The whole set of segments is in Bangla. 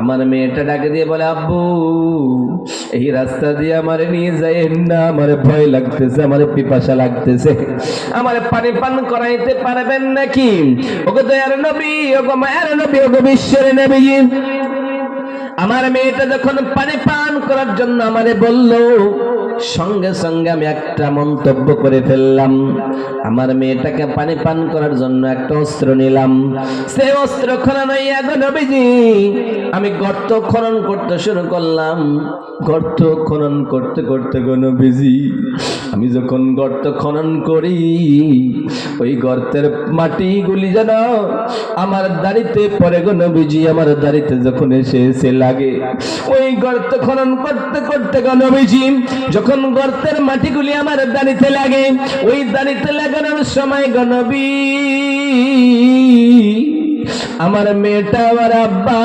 আমার মেয়েটা ডাকে দিয়ে বলে, আব্বু, এই রাস্তা দিয়ে আমার নিয়ে যাই না। আমার ভয় লাগতেছে, আমার পিপাসা লাগতেছে। আমার পানি পান করাইতে পারবেন নাকি? ওকে তো দয়ার নবী, ওগো মায়ের নবী, ওগো বিশ্বের নবী। আমার মেয়েটা যখন পানি পান করার জন্য আমারে বলল সঙ্গে সঙ্গে আমি একটা মন্তব্য করে ফেললাম। আমার মেয়েটাকে পানি পান করার জন্য একটা অস্ত্র নিলাম। সে অস্ত্র খনন হইয়া গো নবীজি। আমি গর্ত খনন করতে শুরু করলাম। গর্ত খনন করতে করতে গো নবীজি, আমি যখন গর্ত খনন করি, ওই গর্তের মাটিগুলি যেন আমার দাড়িতে পরে গো নবীজি, আমার দাড়িতে যখন এসে এসে লাগে, ওই গর্ত খনন করতে করতে গো নবীজি, যখন গর্তের মাটিগুলি আমার দাড়িতে লাগে? ওই দাড়িতে লাগানোর সময় গো নবী, আমার মেয়েটা আমার আব্বা,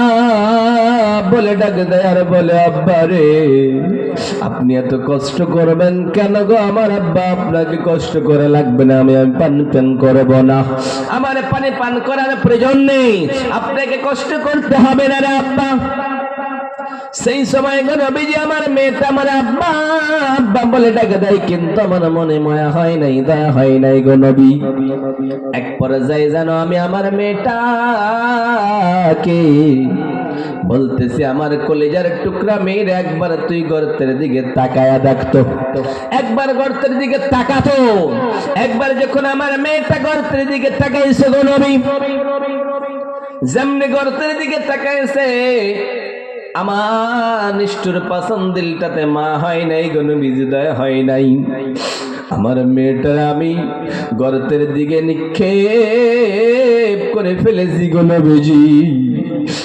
বলে ডাক দেয়, আর বলে, আব্বা রে, আপনি এত কষ্ট করবেন কেন গো? আমার আব্বা আপনাকে কষ্ট করে লাগবে না, আমি আমি পান পান করব না। আমার পানি পান করার প্রয়োজন নেই। আপনাকে কষ্ট করতে হবে না রে আব্বা। সেই সময় নবীজি আমার মেয়েটা, আমার আব্বা বলে ডাকে দেয়, কিন্তু আমার মনে ময়া হয় নাই, দয়া হয় নাই গো নবী। এক পর্যায়ে যেন আমি আমার মেয়েটাকে বলতেছি, আমার কলেজার টুকরা মেয়ের একবার তুই গর্তের দিকে তাকায়া দেখতো একবার গর্তের দিকে তাকাতো একবার যখন আমার মেয়েটা গর্তের দিকে তাকাইছে গো নবী, যেমনি গর্তের দিকে তাকাইছে আমার নিষ্ঠুর পাসন দিলটাতে মা হয় নাই কোনো বিজুদয় হয় নাই। আমার মেয়েটা আমি গর্তের দিকে নিক্ষেপ করে ফেলেছি কোনো বুঝি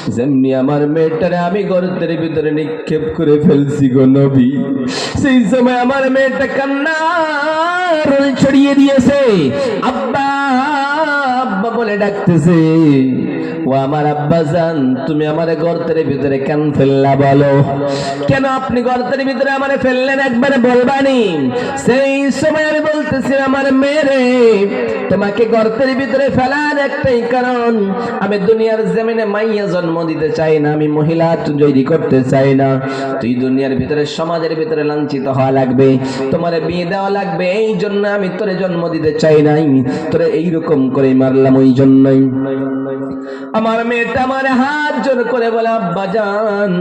যেমনি আমার মেয়েটারে আমি গর্তের ভিতরে নিক্ষেপ করে ফেলছি গো নবী সেই সময় আমার মেয়েটা কান্না ছড়িয়ে দিয়েছে। আব্বা আব্বা বলে ডাকতেছে। ও আমার আব্বা জান তুমি আমার গর্তের ভিতরে কেন ফেললা বলো? কেন আপনি গর্তের ভিতরে আমার ফেললেন একবার বলবানি? সেই সময় আমি বলতেছি, আমার মেয়েরে, তোমাকে গর্তের ভিতরে ফেলার একটাই কারণ, আমি দুনিয়ার জমিনে মাইয়া জন্ম দিতে চাই না, আমি মহিলা তৈরি করতে চাই না। তুই দুনিয়ার ভিতরে, সমাজের ভিতরে লাঞ্ছিত হওয়া লাগবে, তোমার বিয়ে দেওয়া লাগবে, এই জন্য আমি তোরে জন্ম দিতে চাই নাই, তোরে এইরকম করে মারলাম ওই জন্যই। আমার মেয়েটা আমার হাত জোর করে বলে, আব্বা যান,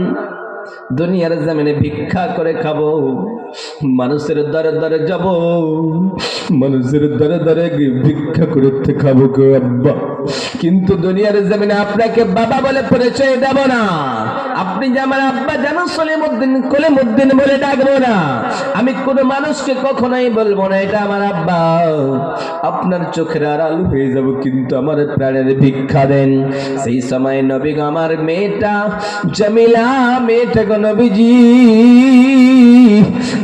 দুনিয়ার জামিনে ভিক্ষা করে খাব, মানুষের দরে দরে যাব, মানুষের দরে দরে ভিক্ষা করতে খাব গো, আব্বা। কিন্তু দুনিয়ার জমিনে আপনাকে বাবা বলে পরিচয় দেব না। আপনি যে আমার আব্বা যেন সলিমুদ্দিন কলিমুদ্দিন বলে ডাকবো না। আমি কোনো মানুষকে কখনোই বলব না, এটা আমার আব্বা। আপনার চোখের আর আলু হয়ে যাব কিন্তু আমার প্রাণের ভিক্ষা দেন। সেই সময় নবী আমার মেয়েটা জমিলা, মেয়েটা গো নবীজি,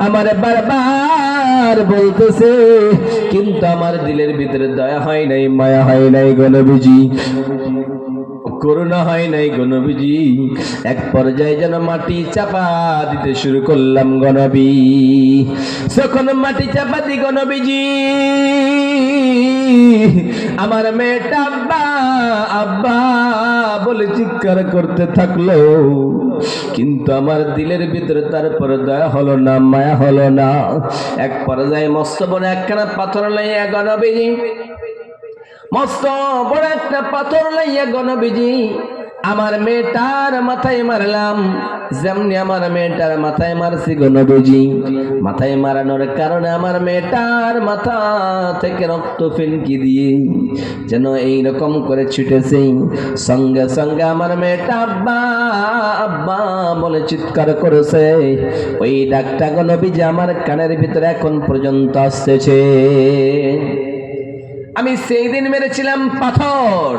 আমার বারবার বলতেছে কিন্তু আমার দিলের ভিতরে দয়া হয় নাই মায়া হয় নাই গো করোনা হয় নাই গণবীজি এক পর্যায়ে যেন মাটি চাপা দিতে শুরু করলাম গণবী যখন মাটি চাপা দি গণবীজি আমার মেয়েটা আব্বা আব্বা বলে চিৎকার করতে থাকল। কিন্তু আমার দিলের ভিতরে তারপর দয়া হলো না, মায়া হলো না। এক পর্যায়ে মস্ত বড় একখানা পাথর লাইয়া গণবীজি মস্ত বড় একটা পাথর লাইয়া গণবিজি আমার মেয়েটার মাথায় মারলাম। যেমনি আমার মেয়েটার মাথায় মারছি গণবিজি মাথায় মারানোর কারণে আমার মেয়েটার মাথা থেকে রক্ত ফিনকি দিয়ে যেন এই রকম করে ছুটেছে। সঙ্গে সঙ্গে আমার মেয়েটা আব্বা আব্বা বলে চিৎকার করেছে। ওই ডাকটা গণবিজি আমার কানের ভিতরে এখন পর্যন্ত আসতেছে। আমি সেই দিন মেরেছিলাম পাথর।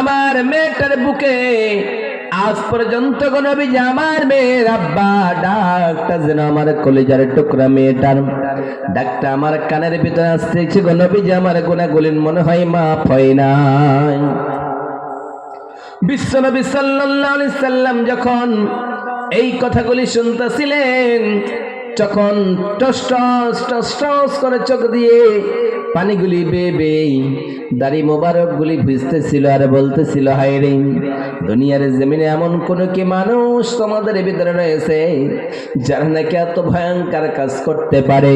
আমার মেয়েটার বুকে আজ পর্যন্ত গনবী যে আমার মেয়ের আব্বা ডাকটা যেন আমার কলেজার টুকরা মেয়েটার। ডাকটা আমার কানের ভিতরে আসতেছে গনবী যে আমার গুণাগুলিন মনে হয় মাফ হয় নাই। বিশ্বনবী সাল্লাল্লাহু সাল্লাম যখন এই কথাগুলি শুনতেছিলেন, যখন টস টস টস টস করে চোখ দিয়ে পানিগুলি বেয়ে দাড়ি মোবারকগুলি ভিজতেছিল আর বলতেছিল হাইরে দুনিয়ার জমিনে এমন কোন কি মানুষ তোমাদের ভিতরে রয়েছে যারা নাকি এত ভয়ঙ্কর কাজ করতে পারে,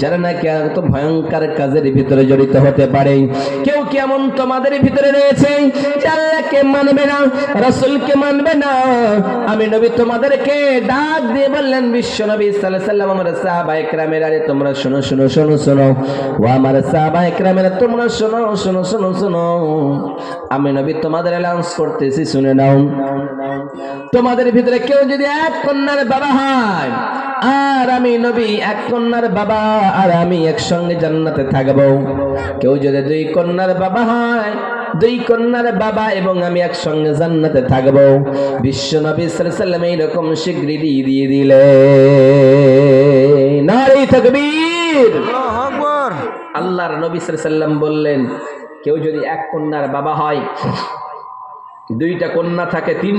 যারা নাকি এত ভয়ঙ্কর কাজের ভিতরে জড়িত হতে পারে? কেউ কি এমন তোমাদের ভিতরে রয়েছে আল্লাহকে মানবে না, রাসূলকে মানবে না? আমি নবী তোমাদেরকে ডাক দিয়ে বললেন, বিশ্ব নবী আলাইহি সাল্লাম আমার সাহাবা একরামের আরে তোমরা শোনো শোনো শোনো শোনো, ও আমার সাহাবা একরামের তোমরা শোনো শোনো শোনো শোনো। আমি নবী, তোমাদের অ্যালাউন্স করতেছি, শুনে নাও। তোমাদের ভিতরে কেউ যদি এক কন্যার বাবা হয়, আর আমি নবী, এক কন্যার বাবা, আর আমি একসঙ্গে জান্নাতে থাকব। কেউ যদি দুই কন্যার বাবা হয়, দুই কন্যার বাবা এবং আমি একসঙ্গে জান্নাতে থাকব। বিশ্ব নবী সাল্লাম এইরকম স্বীকৃতি দিয়ে দিলে নবী সাল্লাম বললেন কেউ যদি এক কন্যার বাবা হয় দুইটা কন্যা থাকে তিন